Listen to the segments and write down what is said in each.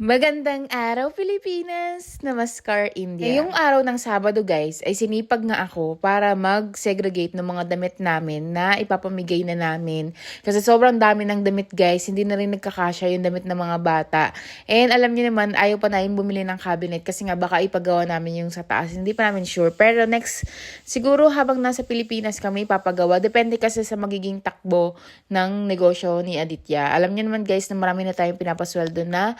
Magandang araw, Pilipinas! Namaskar, India. Ngayong araw ng Sabado, guys, ay sinipag nga ako para mag-segregate ng mga damit namin na ipapamigay na namin. Kasi sobrang dami ng damit, guys. Hindi na rin nagkakasya yung damit ng mga bata. And alam niyo naman, ayaw pa namin bumili ng cabinet kasi nga baka ipagawa namin yung sa taas. Hindi pa namin sure. Pero next, siguro habang nasa Pilipinas kami papagawa. Depende kasi sa magiging takbo ng negosyo ni Aditya. Alam niyo naman, guys, na marami na tayong pinapasweldo na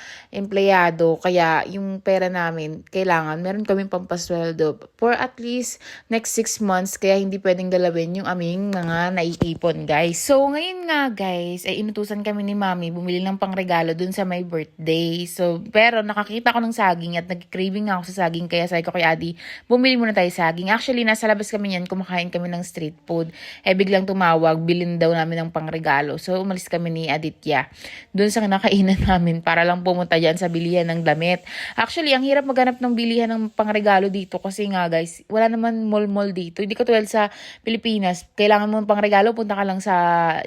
empleyado. Kaya yung pera namin, kailangan, meron kaming pampasweldo for at least next 6 months. Kaya hindi pwedeng galawin yung aming mga naiipon, guys. So, ngayon nga, guys, ay inutusan kami ni Mami bumili ng pangregalo dun sa my birthday. So, pero nakakita ko ng saging at nag-craving ako sa saging. Kaya sabi ko kay Adi, bumili muna tayo saging. Actually, nasa labas kami yan, kumakain kami ng street food. Eh, biglang tumawag, bilin daw namin ng pangregalo. So, umalis kami ni Aditya. Doon sa kinakainan namin para lang pumunta dyan sa bilihan ng damit. Actually, ang hirap maghanap ng bilihan ng pangregalo dito kasi nga guys, wala naman mall-mall dito. Hindi katulad sa Pilipinas, kailangan mo ng pangregalo, punta ka lang sa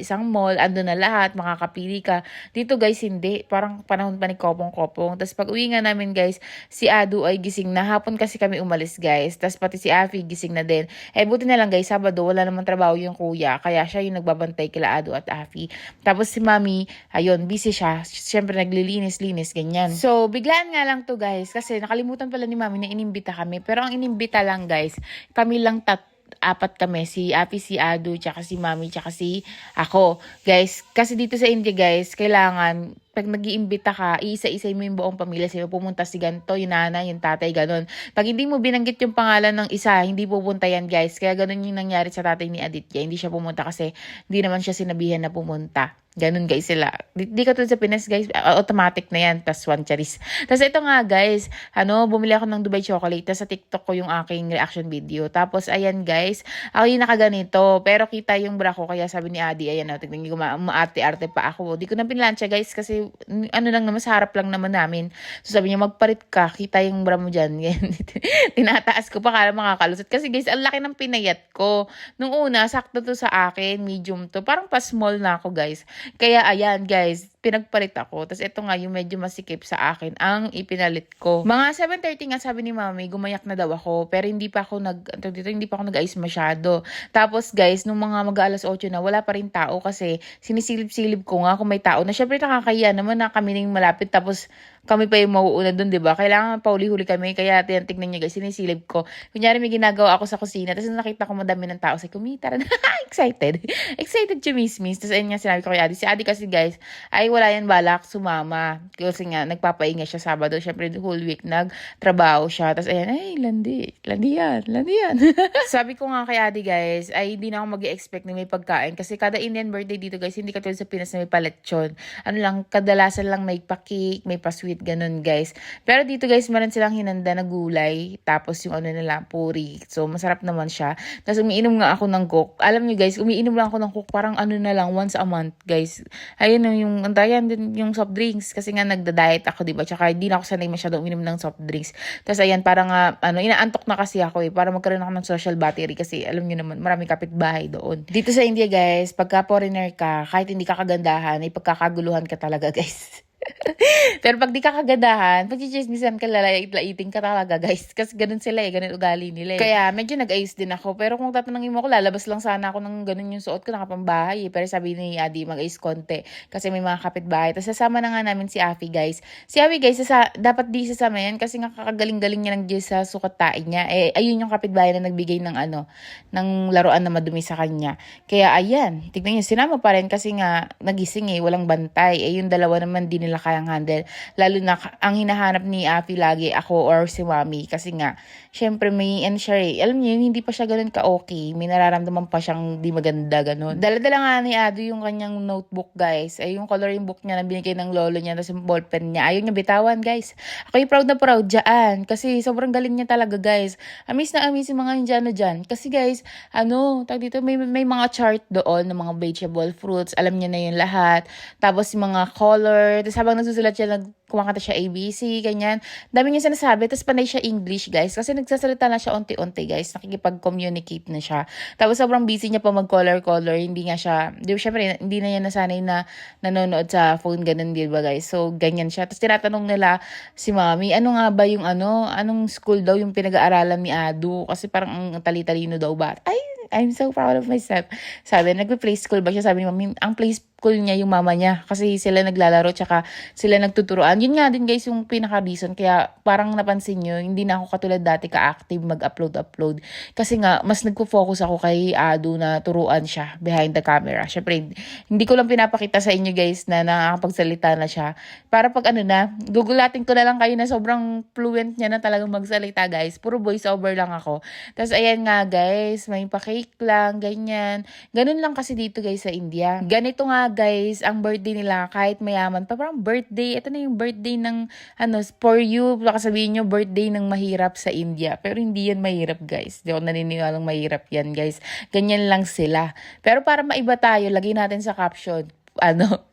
isang mall, ando na lahat, makakapili ka. Dito guys, hindi. Parang panahon pa ni Kopong-Kopong. Tapos pag uwi nga namin guys, si Adu ay gising na. Hapon kasi kami umalis guys. Tapos pati si Afi gising na din. Eh buti na lang guys, Sabado, wala namang trabaho yung kuya. Kaya siya yung nagbabantay kila Adu at Afi. Tapos si Mami, ayun, busy siya. Siyempre naglilinis-linis, ganyan. So, biglaan nga lang to guys. Kasi nakalimutan pala ni Mami na inimbita kami. Pero ang inimbita lang guys, kami lang tat apat kami, si Api, si Adu, tsaka si Mami, tsaka si ako. Guys, kasi dito sa India guys, kailangan pag nag iimbita ka, iisa-isa mo yung buong pamilya sa'yo. Pumunta si ganto, yung nanay, yung tatay, ganun. Pag hindi mo binanggit yung pangalan ng isa, hindi pupunta yan, guys. Kaya ganun yung nangyari sa tatay ni Aditya. Hindi siya pumunta kasi hindi naman siya sinabihan na pumunta. Ganun guys sila. Di, di ka sa Pinas guys, automatic na yan. Tas one charis. Tas ito nga guys, ano, bumili ako ng Dubai chocolate. Tas sa TikTok ko yung aking reaction video. Tapos ayan guys, ako yung nakaganito. Pero kita yung bra ko. Kaya sabi ni Adi, ayan o, tignan niyo, maarte-arte pa ako. Di ko na pinlansya guys kasi ano lang naman, sa harap lang naman namin. So sabi niya, magparit ka, kita yung bra mo dyan. Tinataas ko pa, kala makakalusot. Kasi guys, ang laki ng pinayat ko. Nung una, sakto to sa akin, medium to. Parang pa small na ako guys. Kaya ayan guys, pinagpalit ako. Tapos ito nga yung medyo masikip sa akin ang ipinalit ko. Mga 7.30 nga sabi ni mami, gumayak na daw ako. Pero hindi pa ako nag, dito, hindi pa ako nag-ayos masyado. Tapos guys, nung mga mag-alas 8 na, wala pa rin tao kasi sinisilip-silip ko nga kung may tao na. Syempre nakakaya naman na kami nang malapit. Tapos kami pa yung mauuna doon, di ba? Kailangan pauli-huli kami. Kaya tignan niyo guys, sinisilip ko. Kunyari may ginagawa ako sa kusina. Tapos nakita ko madami ng tao. Ko, tara na. Excited. Excited chumismis. Tapos ayun nga sinabi ko kay Adi. Si Adi kasi guys, ay wala yan balak sumama. Kasi nga, nagpapainga siya Sabado. Syempre, the whole week nagtrabaho siya. Tapos ayan, ay, landi. Landi yan. Landi yan. Sabi ko nga kay Adi guys, ay hindi na ako mag expect na may pagkain. Kasi kada Indian birthday dito guys, hindi katulad sa Pinas na may paletsyon. Ano lang, kadalasan lang may pa-cake, may pa-sweet, ganun guys. Pero dito guys, meron silang hinanda na gulay. Tapos yung ano nila, puri. So, masarap naman siya. Tapos umiinom nga ako ng coke. Alam niyo guys, umiinom lang ako ng coke. Parang ano na lang, once a month guys. Ayun yung, antayan din yung soft drinks. Kasi nga nagda-diet ako, diba? Tsaka hindi na ako sanay masyado uminom ng soft drinks. Tapos ayan, parang nga, ano, inaantok na kasi ako eh. Para magkaroon ako ng social battery. Kasi alam niyo naman, maraming kapitbahay doon. Dito sa India guys, pagka foreigner ka, kahit hindi ka kagandahan, ay pagkakaguluhan ka talaga guys. Pero pag di ka kagandahan, pag chichismisan ka, lalait-laiting ka talaga, guys. Kasi ganun sila eh, ganun ugali nila eh. Kaya medyo nag-ayos din ako. Pero kung tatanungin mo ako, lalabas lang sana ako ng ganun yung suot ko, nakapambahay eh. Pero sabi ni Adi, mag-ayos konti. Kasi may mga kapitbahay. Tapos sasama na nga namin si Afi, guys. Si Afi, guys, sasa, dapat di sasama yan kasi nga kakagaling-galing niya ng Diyos sa sukatain niya. Eh, ayun yung kapitbahay na nagbigay ng ano, ng laruan na madumi sa kanya. Kaya ayan, tignan niyo, sinama pa rin kasi nga nagising eh, walang bantay. Eh, yung dalawa naman din nila kayang handle. Lalo na ang hinahanap ni Afi lagi ako or si Mami kasi nga syempre may ano siya eh. Alam niyo, hindi pa siya ganun ka-okay. May nararamdaman pa siyang di maganda ganun. Dala-dala nga ni Ado yung kanyang notebook guys. Ay yung coloring book niya na binigay ng lolo niya tapos yung ballpen niya. Ayaw niya bitawan guys. Ako yung proud na proud dyan kasi sobrang galing niya talaga guys. Amis na amis yung mga Indiano dyan. Kasi guys, ano, tag dito may, may mga chart doon ng mga vegetable fruits. Alam niya na yun lahat. Tapos yung mga color. Tapos habang nagsusulat siya, nag kumakanta siya ABC, ganyan. Dami niya sinasabi, tapos panay siya English, guys. Kasi nagsasalita na siya unti-unti, guys. Nakikipag-communicate na siya. Tapos sobrang busy niya pa mag-color-color. Hindi nga siya, di ba, syempre, hindi na yan nasanay na nanonood sa phone, ganun, di ba, guys? So, ganyan siya. Tapos tinatanong nila si mami, ano nga ba yung ano, anong school daw yung pinag-aaralan ni Adu? Kasi parang ang tali-talino daw ba? Ay, I'm so proud of myself. Sabi, nagpe-play school ba siya? Sabi ni mami, ang play school niya yung mama niya. Kasi sila naglalaro, tsaka sila nagtuturoan. Yun nga din guys, yung pinaka-reason. Kaya parang napansin nyo, hindi na ako katulad dati ka-active mag-upload-upload. Kasi nga, mas nagpo-focus ako kay Adu na turuan siya behind the camera. Syempre, hindi ko lang pinapakita sa inyo guys na nakakapagsalita na siya. Para pag ano na, gugulatin ko na lang kayo na sobrang fluent niya na talagang magsalita guys. Puro voice over lang ako. Tapos ayan nga guys, may pa-cake lang, ganyan. Ganun lang kasi dito guys sa India. Ganito nga guys, ang birthday nila kahit mayaman pa, parang birthday, ito na yung birthday ng ano, for you, baka sabihin nyo birthday ng mahirap sa India. Pero hindi yan mahirap guys. Di ako naniniwalang mahirap yan guys. Ganyan lang sila. Pero para maiba tayo, lagay natin sa caption, ano,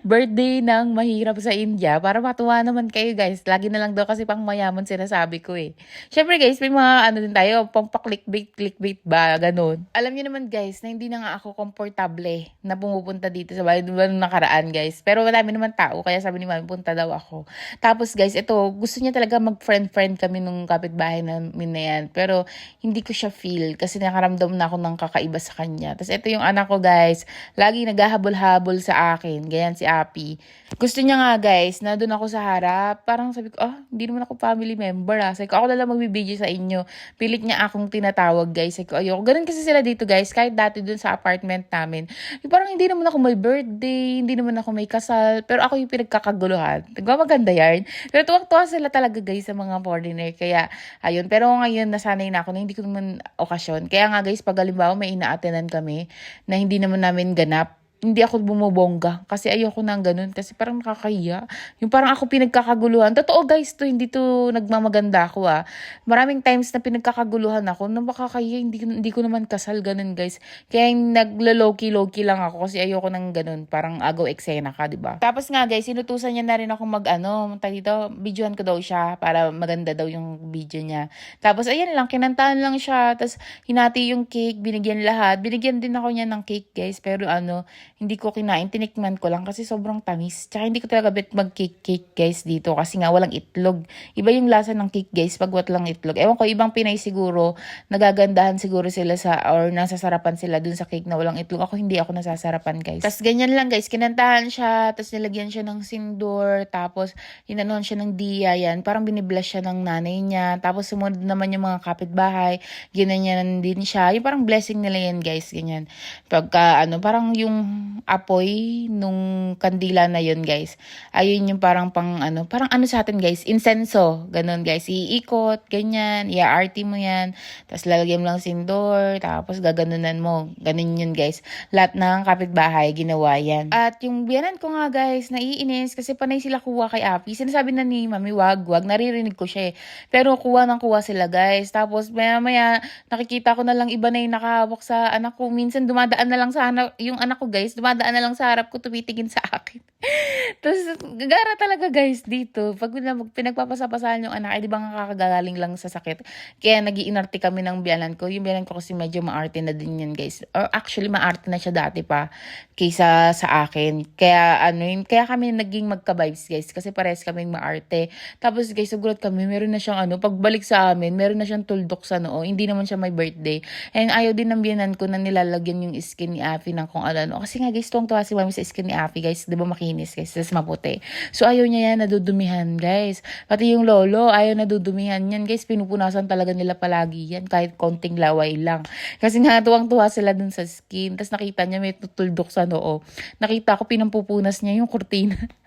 birthday ng mahirap sa India para matuwa naman kayo guys. Lagi na lang daw kasi pang mayaman sinasabi ko eh. Syempre guys, may mga ano din tayo, pang pa-clickbait, clickbait ba, ganun. Alam niyo naman guys, na hindi na nga ako komportable na pumupunta dito sa bahay diba, nakaraan guys. Pero marami naman tao, kaya sabi ni mami, punta daw ako. Tapos guys, ito, gusto niya talaga mag-friend-friend kami nung kapitbahay na yan. Pero hindi ko siya feel kasi nakaramdam na ako ng kakaiba sa kanya. Tapos ito yung anak ko guys, lagi naghahabol-habol sa akin. Ganyan si Api. Gusto niya nga guys, na doon ako sa harap. Parang sabi ko, ah, hindi naman ako family member ah. Sabi ko, ako na lang magbibideo sa inyo. Pilit niya akong tinatawag guys. Sabi ko, ayoko. Ganun kasi sila dito guys. Kahit dati doon sa apartment namin. Parang hindi naman ako may birthday, hindi naman ako may kasal. Pero ako yung pinagkakaguluhan. Diba maganda yan? Pero tuwang-tuwa sila talaga guys sa mga foreigner. Kaya, ayun. Pero ngayon, nasanay na ako na hindi ko naman okasyon. Kaya nga guys, pag halimbawa may ina-attenan kami na hindi naman namin ganap, hindi ako bumubongga kasi ayoko nang ganun kasi parang nakakahiya. Yung parang ako pinagkakaguluhan. Totoo guys to, hindi to nagmamaganda ako ah. Maraming times na pinagkakaguluhan ako na makakahiya, hindi, hindi ko naman kasal ganun guys. Kaya naglo-low-key-low-key lang ako kasi ayoko nang ganun. Parang agaw eksena ka, di ba? Tapos nga guys, sinutusan niya na rin ako mag ano, dito, videohan ko daw siya para maganda daw yung video niya. Tapos ayan lang, kinantahan lang siya. Tapos hinati yung cake, binigyan lahat. Binigyan din ako niya ng cake guys. Pero ano, hindi ko kinain, tinikman ko lang kasi sobrang tamis. Tsaka hindi ko talaga bet mag-cake-cake guys dito kasi nga walang itlog. Iba yung lasa ng cake guys pag walang itlog. Ewan ko, ibang Pinay siguro, nagagandahan siguro sila sa, or nasasarapan sila dun sa cake na walang itlog. Ako hindi ako nasasarapan guys. Tapos ganyan lang guys, kinantahan siya, tapos nilagyan siya ng sindur, tapos inanon siya ng diya yan. Parang binibless siya ng nanay niya. Tapos sumunod naman yung mga kapitbahay, ginanyan din siya. Yung parang blessing nila yan guys, ganyan. Pagka ano, parang yung apoy nung kandila na yun guys. Ayun yung parang pang ano, parang ano sa atin guys, insenso. Ganun guys, iikot, ganyan, i-arty mo yan. Tapos lalagyan mo lang sindor, tapos gaganunan mo. Ganun yun guys. Lahat ng kapitbahay, ginawa yan. At yung biyanan ko nga guys, naiinis kasi panay sila kuha kay Api. Sinasabi na ni Mami, wag, wag. Naririnig ko siya eh. Pero kuha ng kuha sila guys. Tapos maya maya, nakikita ko na lang iba na yung nakahawak sa anak ko. Minsan dumadaan na lang sa anak, yung anak ko guys, dumadaan na lang sa harap ko, tumitingin sa akin. Tapos, gagara talaga guys dito. Pag pinagpapasapasahan yung anak, ay di ba nga kakagagaling lang sa sakit. Kaya nagiinarte kami ng biyanan ko. Yung biyanan ko kasi medyo maarte na din yan guys. Or actually, maarte na siya dati pa kaysa sa akin. Kaya ano yun, kaya kami naging magka-vibes guys. Kasi pares kami maarte. Tapos guys, nagulat kami, meron na siyang ano, pagbalik sa amin, meron na siyang tuldok sa noo. Hindi naman siya may birthday. And ayaw din ng biyanan ko na nilalagyan yung skin ni Afi ng kung ano. Kasi nga guys, tuwang-tuwa si mami sa skin ni Afi guys. Di ba makinis guys? Tapos maputi. So ayaw niya yan, nadudumihan guys. Pati yung lolo, ayaw nadudumihan yan guys. Pinupunasan talaga nila palagi yan. Kahit konting laway lang. Kasi nga tuwang-tuwa sila dun sa skin. Tapos nakita niya may tutuldok sa noo. Nakita ko pinampupunas niya yung kurtina.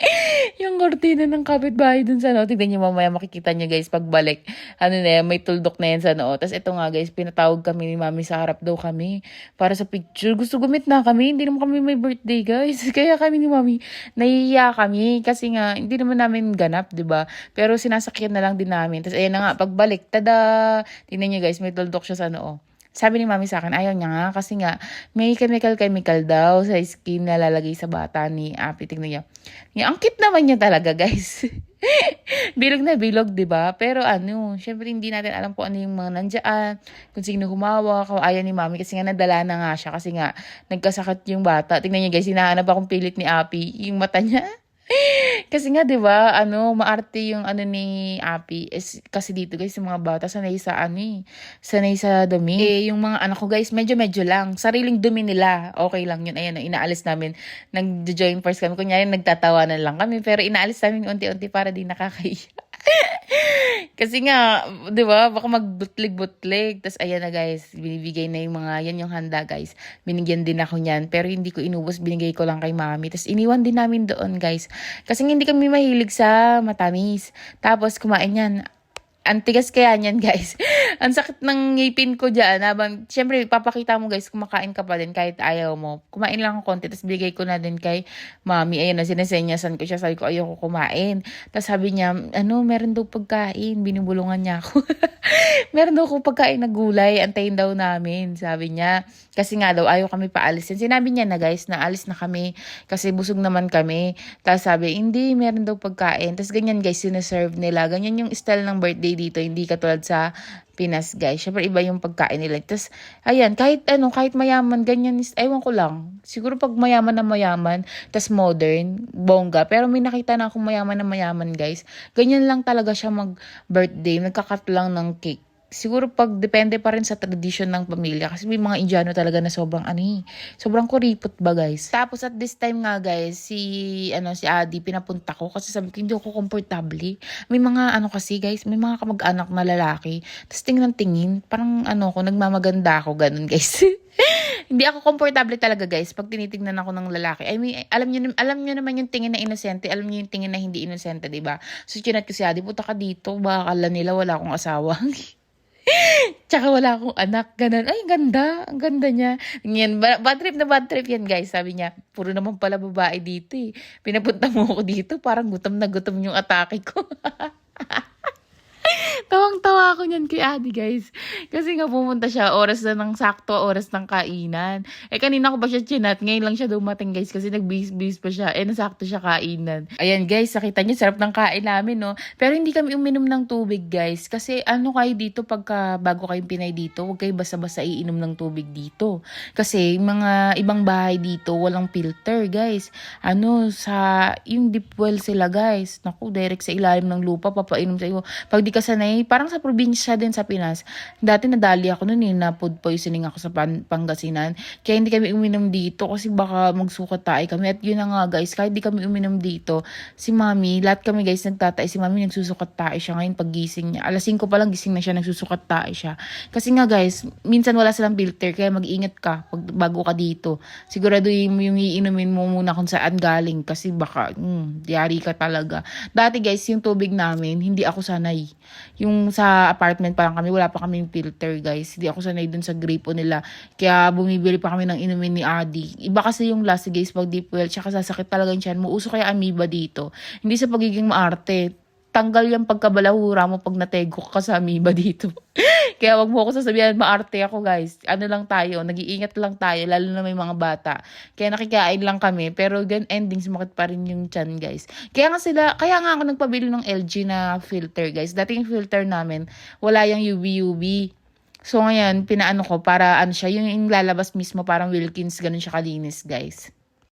yung kortina ng kapitbahay dun sa noo. Tignan niyo mamaya makikita niyo guys pagbalik. Ano na yan, may tuldok na yan sa noo. Tapos ito nga guys, pinatawag kami ni mami sa harap daw kami para sa picture. Gusto gumit na kami. Hindi naman kami may birthday guys. Kaya kami ni mami, nahihiya kami. Kasi nga, hindi naman namin ganap, di ba Pero sinasakyan na lang din namin. Tapos ayan na nga, pagbalik, tada! Tingnan niyo guys, may tuldok siya sa noo. Sabi ni mami sa akin, ayaw niya nga kasi nga may chemical-chemical daw sa skin na lalagay sa bata ni Api. Tingnan niya. Ang cute naman niya talaga, guys. bilog na bilog, di ba? Pero ano, syempre hindi natin alam kung ano yung mga nandiyan, kung sino humawa, kung ayaw ni mami kasi nga nadala na nga siya kasi nga nagkasakit yung bata. Tingnan niya guys, hinahanap akong pilit ni Api, yung mata niya. Kasi nga 'di ba, ano, maarte yung ano ni Api is kasi dito guys, yung mga bata sanay sa ano eh, sanay sa dumi. Eh yung mga anak ko guys, medyo-medyo lang. Sariling dumi nila. Okay lang yun. Ayan, inaalis namin. Nag-join first kami. Kunyari nagtatawanan lang kami, pero inaalis namin unti-unti para di nakakahiya. Kasi nga, 'di ba? Baka magbutlig-butlig. Tapos ayan na guys, binibigay na yung mga yan yung handa guys. Binigyan din ako niyan, pero hindi ko inubos, binigay ko lang kay mami. Tapos iniwan din namin doon guys. Kasi hindi kami mahilig sa matamis. Tapos kumain yan. Antigas kaya niyan, guys. Ang sakit ng ngipin ko dyan. Habang, syempre, papakita mo, guys, kumakain ka pa din kahit ayaw mo. Kumain lang ako konti, tapos bigay ko na din kay mami. Ayun na, sinasenyasan ko siya. Sabi ko, ayoko kumain. Tapos sabi niya, ano, meron daw pagkain. Binubulungan niya ako. meron daw ako pagkain na gulay. Antayin daw namin, sabi niya. Kasi nga daw, ayaw kami paalisin. Sinabi niya na, guys, na alis na kami. Kasi busog naman kami. Tapos sabi, hindi, meron daw pagkain. Tapos ganyan, guys, sinaserve nila. Ganyan yung style ng birthday dito, hindi katulad sa Pinas, guys. Syempre, iba yung pagkain nila. Tapos, ayan, kahit ano, kahit mayaman, ganyan, is, ewan ko lang. Siguro pag mayaman na mayaman, tas modern, bongga. Pero may nakita na akong mayaman na mayaman, guys. Ganyan lang talaga siya mag-birthday. Nagkakat lang ng cake siguro pag depende pa rin sa tradition ng pamilya kasi may mga Indiano talaga na sobrang ano eh, sobrang kuripot ba guys. Tapos at this time nga guys, si ano si Adi pinapunta ko kasi sabi ko hindi ako komportable. May mga ano kasi guys, may mga kamag-anak na lalaki. Tapos tingnan tingin, parang ano ko nagmamaganda ako ganun guys. hindi ako komportable talaga guys pag tinitingnan ako ng lalaki. I mean, alam niyo alam niyo naman yung tingin na inosente, alam niyo yung tingin na hindi inosente, 'di ba? So chinat ko si Adi, puta ka dito, baka nila wala akong asawa. Tsaka wala akong anak, ganun. Ay, ganda. Ang ganda niya. Yan, ba- bad trip na bad trip yan, guys. Sabi niya, puro naman pala babae dito eh. Pinapunta mo ako dito, parang gutom na gutom yung atake ko. Tawang-tawa ako niyan kay Adi, guys. Kasi nga pumunta siya, oras na ng sakto, oras ng kainan. Eh, kanina ko ba siya chinat? Ngayon lang siya dumating, guys, kasi nag-bis-bis pa siya. Eh, nasakto siya kainan. Ayan, guys, nakita niyo, sarap ng kain namin, no? Pero hindi kami uminom ng tubig, guys. Kasi ano kayo dito, pagka bago kayong Pinay dito, huwag kayo basta-basta iinom ng tubig dito. Kasi mga ibang bahay dito, walang filter, guys. Ano, sa, yung deep well sila, guys. Naku, direct sa ilalim ng lupa, papainom sa iyo. Pag di ka sanay, parang sa probinsya din sa Pinas. Dati nadali ako noon eh, na food poisoning ako sa pan- Pangasinan. Kaya hindi kami uminom dito kasi baka magsukat tayo kami. At yun na nga guys, kahit di kami uminom dito, si mami, lahat kami guys nagtatay. Si mami nagsusukat tayo siya ngayon paggising niya. Alas 5 pa lang gising na siya, nagsusukat tayo siya. Kasi nga guys, minsan wala silang filter, kaya mag-ingat ka pag bago ka dito. Sigurado yung, yung iinumin mo muna kung saan galing kasi baka, hmm, diary ka talaga. Dati guys, yung tubig namin, hindi ako sanay. Yung sa apartment pa lang kami, wala pa kaming filter guys. Hindi ako sanay dun sa gripo nila. Kaya bumibili pa kami ng inumin ni Adi. Iba kasi yung last guys pag deep well, tsaka sasakit talaga yung tiyan mo. Uso kaya amoeba dito. Hindi sa pagiging maarte. Tanggal yung pagkabalahura mo pag natego ka sa amoeba dito. Kaya wag mo ako sasabihan, maarte ako guys. Ano lang tayo, nag-iingat lang tayo, lalo na may mga bata. Kaya nakikain lang kami, pero gan ending sumakit pa rin yung chan guys. Kaya nga sila, kaya nga ako nagpabili ng LG na filter guys. Dati yung filter namin, wala yung UV-UV. So ngayon, pinaano ko para ano siya, yung, yung lalabas mismo parang Wilkins, ganun siya kalinis guys.